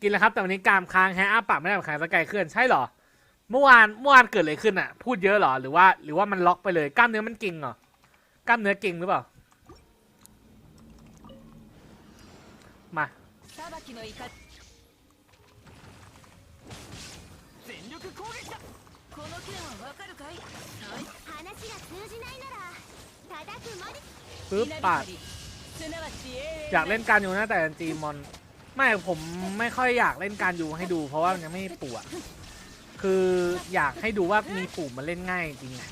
กินแล้วครับ แต่วันนี้กามค้างแฮะอ้าปากไม่ได้ขายสกายเคลื่อนใช่เหรอ เมื่อวานเมื่อวานเกิดอะไรขึ้นอะ พูดเยอะเหรอหรือว่า หรือว่ามันล็อกไปเลยกล้ามเนื้อมันเก่งเหรอกล้ามเนื้อเก่งหรือเปล่ามาปึ๊บปาดอยากเล่นการอยู่นะแต่จีมอน ไม่ผมไม่ค่อยอยากเล่นการยูให้ดู เพราะว่ามันยังไม่มีปู่อะคืออยากให้ดูว่ามีปู่มันเล่นง่ายจริงไง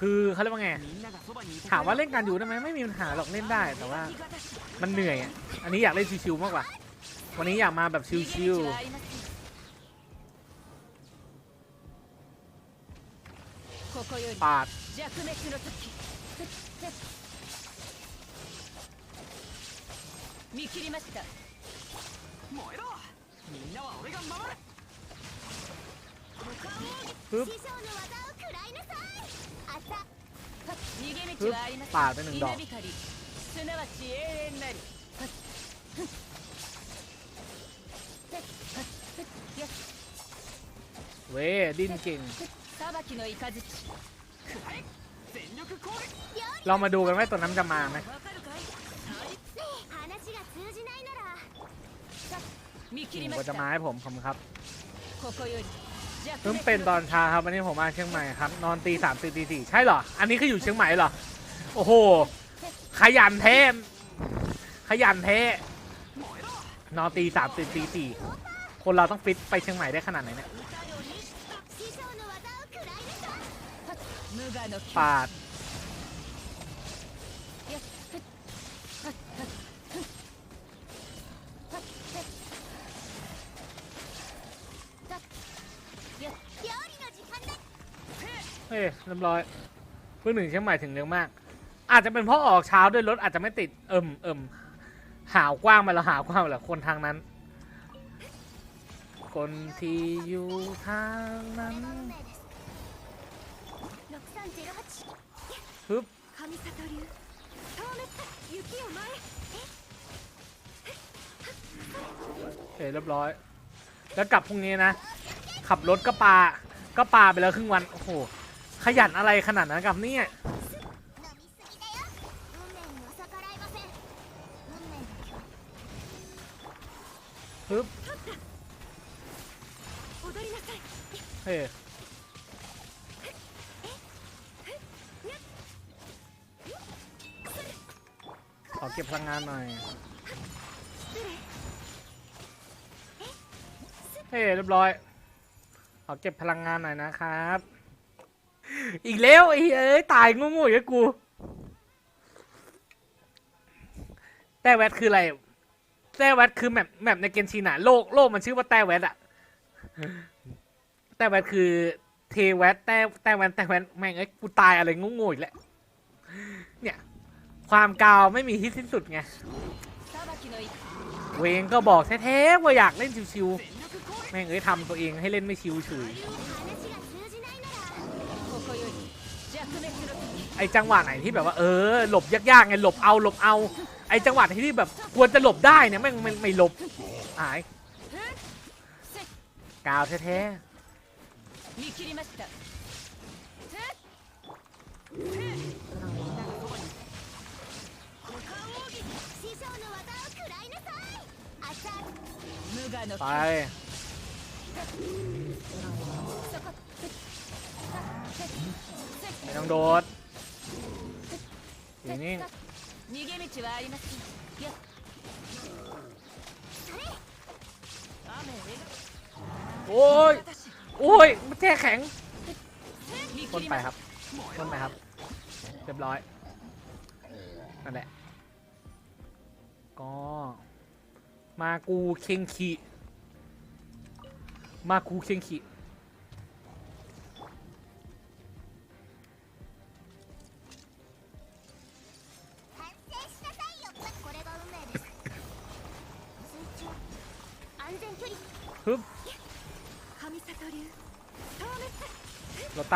คือเขาเรียกว่าไง みんながそばにいて ถามว่าเล่นการยูได้ไหมไม่มีปัญหาหรอกเล่นได้ แต่ว่ามันเหนื่อยอะอันนี้อยากเล่นชิวๆมากกว่า วันนี้อยากมาแบบ 逃 ชิ げ ว 道はありませんここより ๆปาด 弱滅の時見切りました 燃えろみんなは俺が守る ปึ๊บ 師匠の技を食らいなさい朝逃げ道はありませんパーで抜いた稲光すなわち永遠なりよし เว้ยดิ้นเก่ง 裁きの雷食らえ全力攻撃 เรามาดูกันว่าตัวนั้นจะมาไหม 見切り ก ま ว่า し จะ た มาให้ผมขอบคุณครับ ここより弱 เพิ่ง 滅 เป็นตอนเช้าครับวันนี้ผมมาเชียงใหม่ครับ นอนตีสามตีตีสี่ใช่เหรอ อันนี้คืออยู่เชียงใหม่เหรอ โอ้โห ขยันเทมขยันเท 燃えろ นอนตีสามตีตีสี่คนเราต้องฟิตไปเชียงใหม่ได้ขนาดไหนเนี่ย 師匠の技を食らいなさい無我の ปาด เฮ้ยเรียบร้อยเพื่งถึงเชียงใหม่ถึงเร็วมาก อาจจะเป็นเพราะออกเช้าด้วยรถอาจจะไม่ติดเอิ่มเอิ่มหาวกว้างไปแล้วหาวกว้างไปแล้วคนทางนั้น คนที่อยู่ทางนั้นฮึบเฮ้เรียบร้อย แล้วกลับพรุ่งนี้นะ ขับรถก็ปา ก็ปาไปแล้วครึ่งวัน โอ้โห ขยันอะไรขนาดนั้นกับเนี่ยฮึบเฮ้ขอเก็บพลังงานหน่อย เฮ้เรียบร้อย ขอเก็บพลังงานหน่อยนะครับ อีกแล้วไอ้เอ้ตายงงๆอย่างกู แต่แวดคืออะไร แต่แวดคือแมปแมปในเกนชีน่ะโลกโลกมันชื่อว่าแต่แวดอะแต่แวดคือเทแวดแต่แต่แวนแต่แวนแม่งไอ้กูตายอะไรงงๆอีกและเนี่ย ความกาวไม่มีที่สิ้นสุดไงเวงก็บอกแท้ๆว่าอยากเล่นชิวๆแม่งเอ้ยทำตัวเองให้เล่นไม่ชิวเฉย ไอจังหวะไหนที่แบบว่าเออหลบยากๆไงหลบเอาหลบเอา ไอจังหวะที่แบบควรจะหลบได้เนี่ยไม่ไม่ไม่หลบหายกาวแท้ๆไปไม่ต้องโดด อยู่นี่ 逃げ道はありませんよ雨 โอ้ย โอ้ยมันแช่แข็ง 見 พ่น 切り ไป まし ครับพ่นไปครับ เรียบร้อย นั่นแหละ ก็ มากูเคงคีมากูเคงคี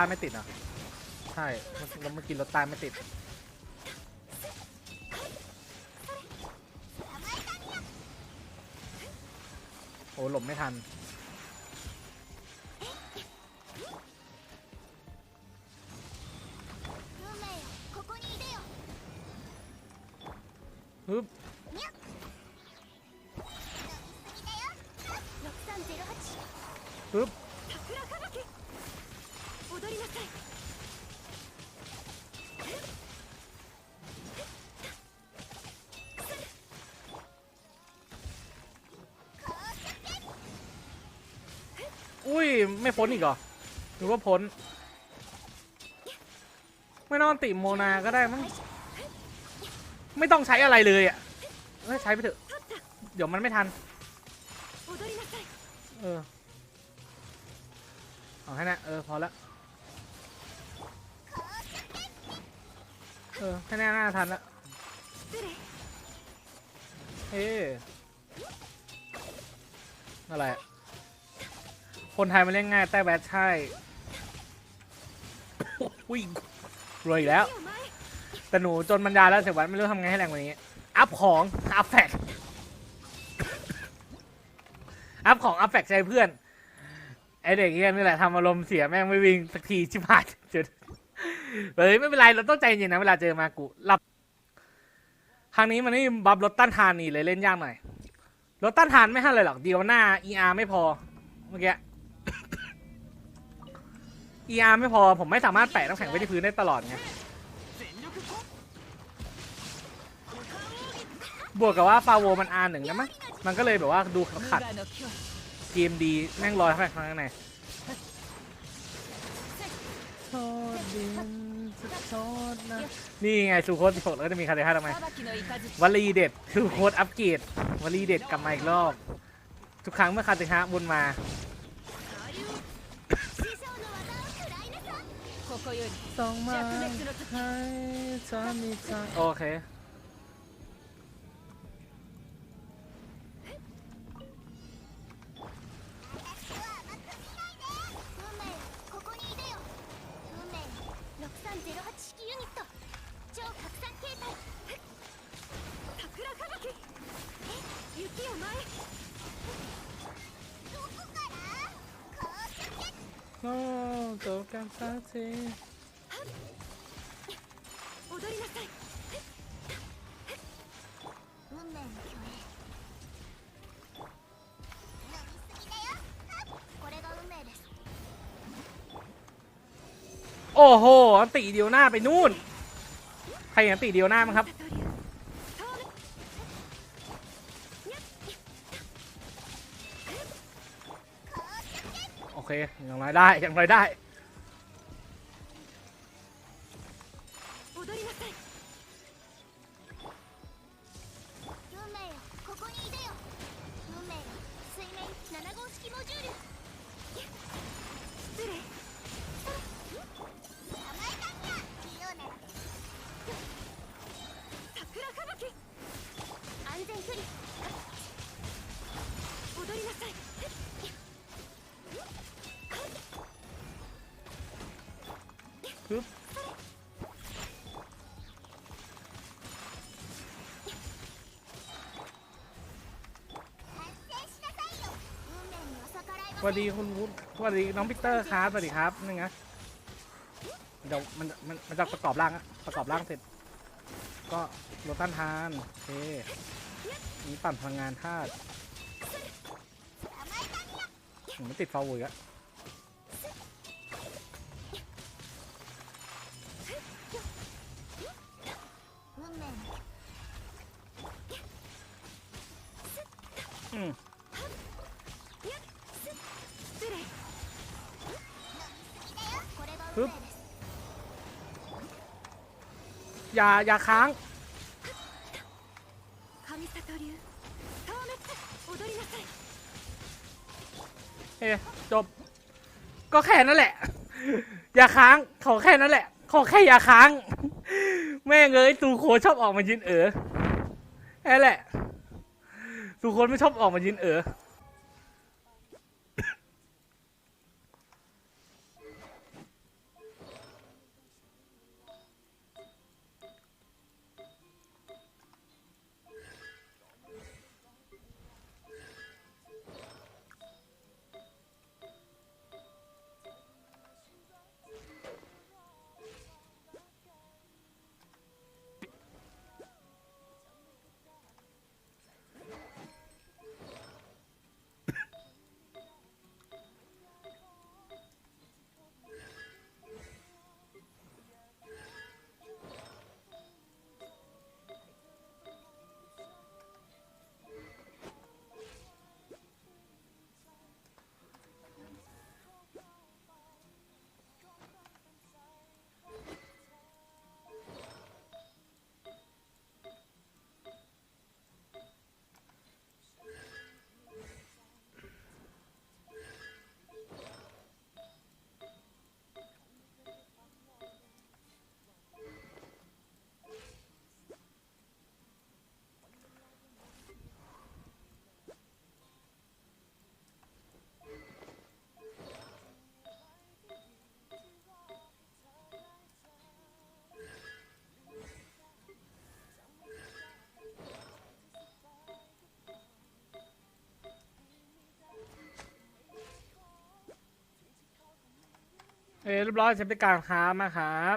ใต้ไม่ติดอะ ใช่แล้วมื่กินรถใต้ไม่ติด โอ้หลบไม่ทัน ฮึบฮึบ 踊りなさい อุ้ย ไม่พ้นอีกเหรอหรือว่าพ้น ไม่นอนติโมนาก็ได้มั้ง ไม่ต้องใช้อะไรเลยอ่ะเอ้ยใช้ไปเถอะ เดี๋ยวมันไม่ทัน 踊りなさい เออ เอาให้นะเออ พอละ เออข้างหน้าหน้าทันละเฮ้อะไร คนไทยมันเล่นง่ายแต่แบทใช่วิ่งรวยอีกแล้ว แต่หนูจนบรรดาแล้วเสีวันไม่รู้ทำไงให้แรงกว่านี้ อัพของ อัพแฟกอัพของ อัพแฟกใจเพื่อน ไอเด็กเงี้ยนี่แหละทำอารมณ์เสียแม่งไม่วิ่งสักทีชิบหายจุด เฮ้ยไม่เป็นไรเราต้องใจเย็นนะเวลาเจอมากุหลับครั้งนี้มันไม่มีบัฟรถต้านทานนี่เลยเล่นยากหน่อยรถต้านทานไม่ห้าเลยหรอกเดียวหน้าเออาร์ไม่พอเมื่อกี้เออา ER ไม่พอผมไม่สามารถแปะน้ำแข็งไว้ที่พื้นได้ตลอดไงบวกกับว่าฟาโวมันอาร์หนึ่งนะมั้งมันก็เลยแบบว่าดูขัดเกมดีแม่งลอยเข้าไปข้างใน ทษดินสุดโทษนะ นี่ไงซูโคตสิบกแล้วจะมีคาเดห้าทำไมวลีเด็ดซูโคตอัปเกรดวลีเด็ดกลับมาอีกรอบ ทุกครั้งเมื่อคาเดห้าบนมมาโอเค โอ้โตกันซะทีโอ้โห อันตีเดียวหน้าไปนู่น ใครอันตีเดียวหน้ามั้งครับ อเค อย่างไรได้ อย่างไรได้ 踊りなさい ึบสวัสดีคุณวุฒสวัสดีน้องพิเตอร์ครับสวัสดีครับนี่ไงเดี๋ยวมันมันมันจะประกอบร่างประกอบร่างเสร็จ ก็ลดต้านทานโอเคนี่ปั่นพลังงานธาตุไม่ติดฟาวเวอร์อะ อบอย่าอย่าค้างเฮ้จบ ก็แค่นั่นแหละ อย่าค้าง ขอแค่นั่นแหละ ขอแค่อย่าค้าง แม่เอ้ยตูโคชอบออกมายินเออแค่แหละ ทุกคนไม่ชอบออกมายืนเออ เรียบร้อยใช้บริการค้ามาครับ